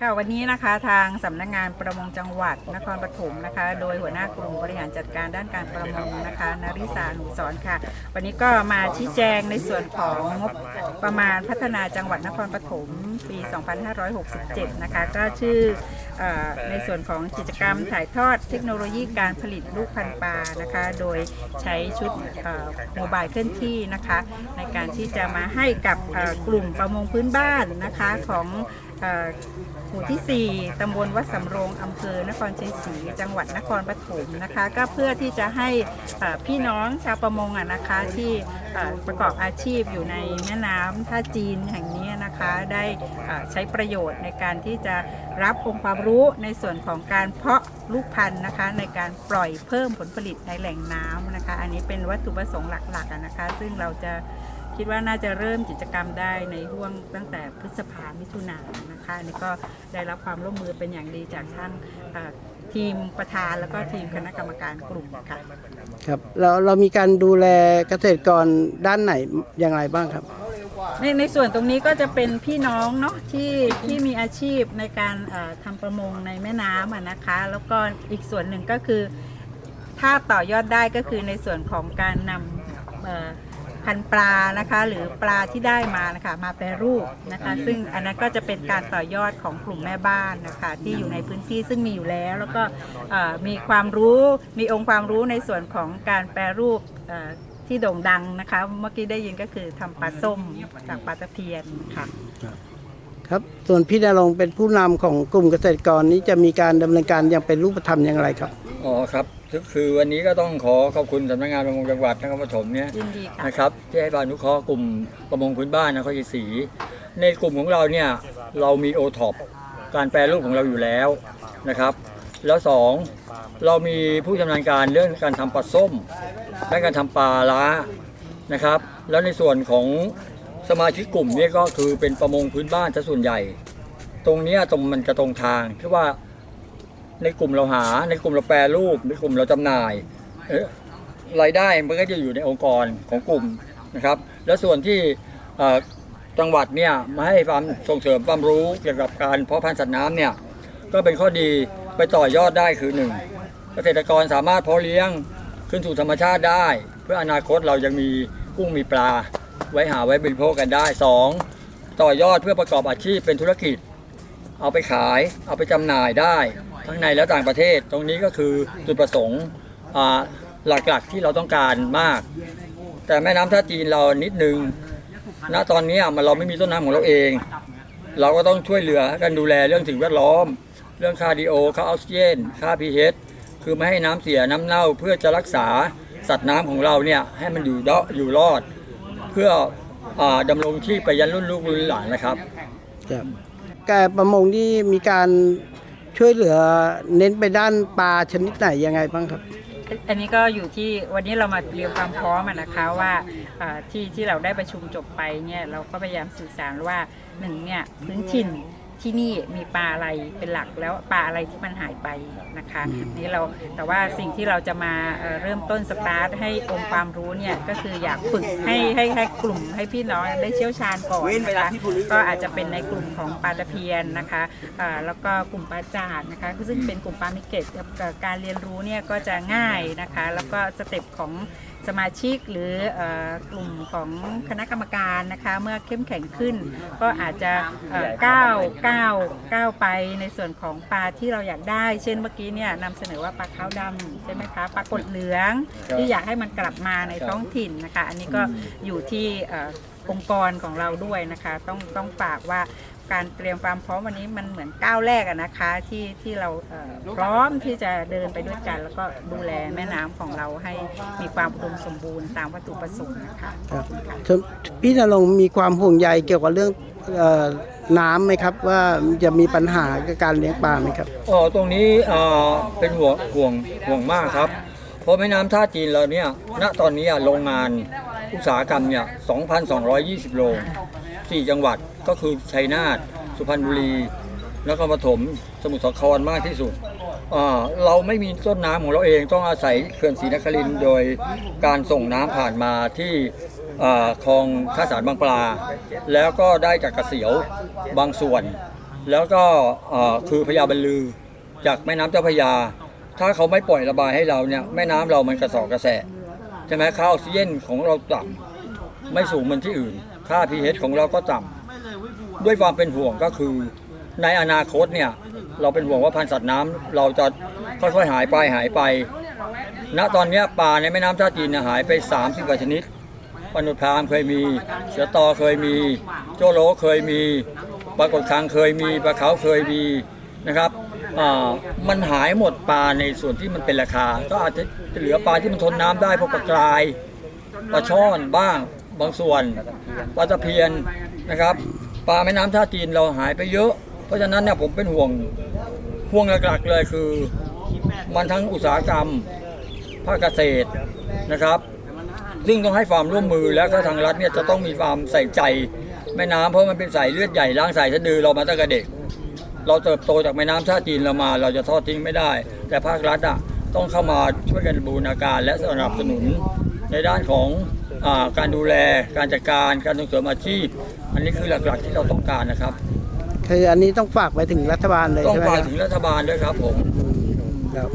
ค่ะวันนี้นะคะทางสำนักงานประมงจังหวัดนครปฐมนะคะ โดยหัวหน้ากลุ่มบริหารจัดการด้านการประมงนะคะนาริสาหนูสอนค่ะ วันนี้ก็มาชี้แจงในส่วนของงบประมาณพัฒนาจังหวัดนครปฐมปี 2567 นะคะ ก็ชื่ออในส่วนของกิจกรรมถ่ายทอดเทคโนโลยีการผลิตลูกพันปลานะคะ โดยใช้ชุดโมบายเคลื่อนที่นะคะ ในการที่จะมาให้กับกลุ่มประมงพื้นบ้านนะคะของ หมู่ที่ 4 ตำบลวัดสำโรงอำเภอนครชัยศรีจังหวัดนครปฐมนะคะ ก็เพื่อที่จะให้พี่น้องชาวประมงอะนะคะที่ประกอบอาชีพอยู่ในแม่น้ำท่าจีนแห่งนี้นะคะได้ใช้ประโยชน์ในการที่จะรับองค์ความรู้ในส่วนของการเพาะลูกพันธุ์นะคะ ในการปล่อยเพิ่มผลผลิตในแหล่งน้ำนะคะ อันนี้เป็นวัตถุประสงค์หลักๆนะคะ ซึ่งเราจะ คิดว่าน่าจะเริ่มกิจกรรมได้ในห่วงตั้งแต่พฤษภามิถุนายนนะคะอันนี่ก็ได้รับความร่วมมือเป็นอย่างดีจากท่านเอ่อทีมประธานแล้วก็ทีมคณะกรรมการกลุ่มค่ะครับเราเรามีการดูแลเกษตรกรด้านไหนอย่างไรบ้างครับในในส่วนตรงนี้ก็จะเป็นพี่น้องเนาะที่ที่มีอาชีพในการเอ่อทำประมงในแม่น้ำอะนะคะ แล้วก็อีกส่วนหนึ่งก็คือ ถ้าต่อยอดได้ก็คือในส่วนของการนำเอ่อ พันธุ์ปลานะคะ หรือปลาที่ได้มานะคะมาแปรรูปนะคะ ซึ่งอันนั้นก็จะเป็นการต่อยอดของกลุ่มแม่บ้านนะคะ ที่อยู่ในพื้นที่ซึ่งมีอยู่แล้ว แล้วก็เอ่อมีความรู้มีองค์ความรู้ในส่วนของการแปรรูปเอ่อที่โด่งดังนะคะ เมื่อกี้ได้ยินก็คือทำปลาส้มจากปลาตะเพียนค่ะ ครับ ส่วนพี่นรงค์เป็นผู้นำของกลุ่มเกษตรกรนี้จะมีการดำเนินการอย่างเป็นรูปธรรมอย่างไรครับ อ๋อครับ ก็คือวันนี้ก็ต้องขอขอบคุณสำนักงานประมงจังหวัดนครปฐมเนี่ยยินดีค่ะ นะครับที่ให้การอนุเคราะห์กลุ่มประมงพื้นบ้านนครชัยศรีในกลุ่มของเราเนี่ยเรามีโอท็อปการแปรรูปของเราอยู่แล้วนะครับ แล้วสองเรามีผู้ชำนาญการเรื่องการทำปลาส้ม และการทำปลาล้านะครับ แล้วในส่วนของสมาชิกกลุ่มเนี่ยก็คือเป็นประมงพื้นบ้านซะส่วนใหญ่ ตรงเนี้ยตรงมันจะตรงทางที่ว่า ในกลุ่มเราหา ในกลุ่มเราแปรรูป ในกลุ่มเราจำหน่ายรายได้มันก็จะอยู่ในองค์กรของกลุ่มนะครับ แล้วส่วนที่จังหวัดเนี่ยมาให้ความส่งเสริมความรู้เกี่ยวกับการเพาะพันธุ์สัตว์น้ำเนี่ยก็เป็นข้อดีไปต่อยอดได้คือหนึ่งเกษตรกรสามารถเพาะเลี้ยงขึ้นสู่ธรรมชาติได้ เพื่ออนาคตเรายังมีกุ้งมีปลา ไว้หาไว้บริโภคกันได้สองต่อยอดเพื่อประกอบอาชีพเป็นธุรกิจ เอาไปขาย เอาไปจำหน่ายได้ ทั้งในและต่างประเทศ ตรงนี้ก็คือจุดประสงค์หลักๆที่เราต้องการมาก แต่แม่น้ำท่าจีนเรานิดนึงณตอนนี้มันเราไม่มีต้นน้ำของเราเอง เราก็ต้องช่วยเหลือกันดูแลเรื่องสิ่งแวดล้อม เรื่องค่าดีโอค่าออกซิเจนค่าพีเคือไม่ให้น้ำเสียน้ำเน่าเพื่อจะรักษาสัตว์น้ำของเราเนี่ยให้มันอยู่ดอยู่รอด เพื่ออดำรงที่ไปยันรุ่นลูกรุ่นหลานนะครับครับการประมงที่มีการ ช่วยเหลือเน้นไปด้านปลาชนิดไหนยังไงบ้างครับ อันนี้ก็อยู่ที่วันนี้เรามาเตรียมความพร้อมอะนะคะว่าเอ่อที่ที่เราได้ประชุมจบไปเนี่ยเราก็พยายามสื่อสารว่าหนึ่งเนี่ยพื้นถิ่น ที่นี่มีปลาอะไรเป็นหลักแล้วปลาอะไรที่มันหายไปนะคะนี่เราแต่ว่าสิ่งที่เราจะมาเอ่อเริ่มต้นสตาร์ทให้องค์ความรู้เนี่ยก็คืออยากฝึกให้ให้ให้กลุ่มให้พี่น้องได้เชี่ยวชาญก่อนนะคะก็อาจจะเป็นในกลุ่มของปลาตะเพียนนะคะอ่าแล้วก็กลุ่มปลาจาดนะคะซึ่งเป็นกลุ่มปลามิเกตการเรียนรู้เนี่ยก็จะง่ายนะคะ แล้วก็สเต็ปของ สมาชิกหรืออกลุ่มของคณะกรรมการนะคะ เมื่อเข้มแข็งขึ้น ก็อาจจะก้าวก้าวก้าวไปในส่วนของปลาที่เราอยากได้ เช่นเมื่อกี้เนี่ยนำเสนอว่าปลาขาวดำใช่ไหมคะปลากดเหลือง ที่อยากให้มันกลับมาในท้องถิ่นนะคะ อันนี้ก็อยู่ที่องค์กรของเราด้วยนะคะ ต้องต้องฝากว่า การเตรียมความพร้อมวันนี้มันเหมือนก้าวแรกอะนะคะที่ที่เราเอ่อพร้อมที่จะเดินไปด้วยกัน แล้วก็ดูแลแม่น้ำของเราให้มีความอุดมสมบูรณ์ตามวัตถุประสงค์นะคะครับส่วนพี่นรงค์มีความห่วงใยเกี่ยวกับเรื่องเอ่อน้ำไหมครับ ว่าจะมีปัญหากับการเลี้ยงปลาไหมครับอ๋อตรงนี้อ่าเป็นห่วงห่วงห่วงมากครับ เพราะแม่น้ำท่าจีนเราเนี่ยณตอนนี้อะโรงงานอุตสาหกรรมเนี่ย2,220 โรง 4 จังหวัด ก็คือชัยนาทสุพรรณบุรีนครปฐมสมุทรสาครมากที่สุด เราไม่มีต้นน้ำของเราเองต้องอาศัยเขื่อนศรีนครินโดยการส่งน้ำผ่านมาที่คลองท่าสารบางปลา แล้วก็ได้จากกระเสียวบางส่วน แล้วก็คือพญาบรรลือจากแม่น้ำเจ้าพระยา ถ้าเขาไม่ปล่อยระบายให้เราเนี่ยแม่น้ำเรามันกระสอบกระแสะใช่ไหมค่าออกซิเจนของเราต่ำไม่สูงเหมือนที่อื่น ค่า pH ของเราก็ต่ำ ด้วยความเป็นห่วงก็คือ ในอนาคตเนี่ย เราเป็นห่วงว่าพันธุ์สัตว์น้ำเราจะค่อยๆหายไปหายไป ณตอนนี้ปลาในแม่น้ำท่าจีนหายไป 30กว่าชนิดปนุพรามเคยมี เสือตอเคยมี โจโลเคยมีปลากดคางเคยมีปลาเขาเคยมีนะครับอ่ามันหายหมดปลาในส่วนที่มันเป็นราคา ก็อาจจะเหลือปลาที่มันทนน้ำได้พวกปลากรายปลาช่อนบ้างบางส่วนปลาตะเพียนนะครับ ปลาแม่น้ำท่าจีนเราหายไปเยอะ เพราะฉะนั้นเนี่ยผมเป็นห่วงห่วงหลักๆเลยคือ มันทั้งอุตสาหกรรมภาคเกษตรนะครับ ซึ่งต้องให้ความร่วมมือแล้วก็ทางรัฐเนี่ยจะต้องมีความใส่ใจแม่น้ำเพราะมันเป็นสายเลือดใหญ่ล้างสายสะดือเรามาตั้งแต่เด็ก เราเติบโตจากแม่น้ำท่าจีนเรามา เราจะทอดทิ้งไม่ได้ แต่ภาครัฐอะต้องเข้ามาช่วยกันบูรณาการและสนับสนุนในด้านของ การดูแลการจัดการการส่งเสริมอาชีพ อันนี้คือหลักๆที่เราต้องการนะครับคืออันนี้ต้องฝากไปถึงรัฐบาลเลยต้องใช่ไหมฝากครับถึงรัฐบาลด้วยครับผม ครับ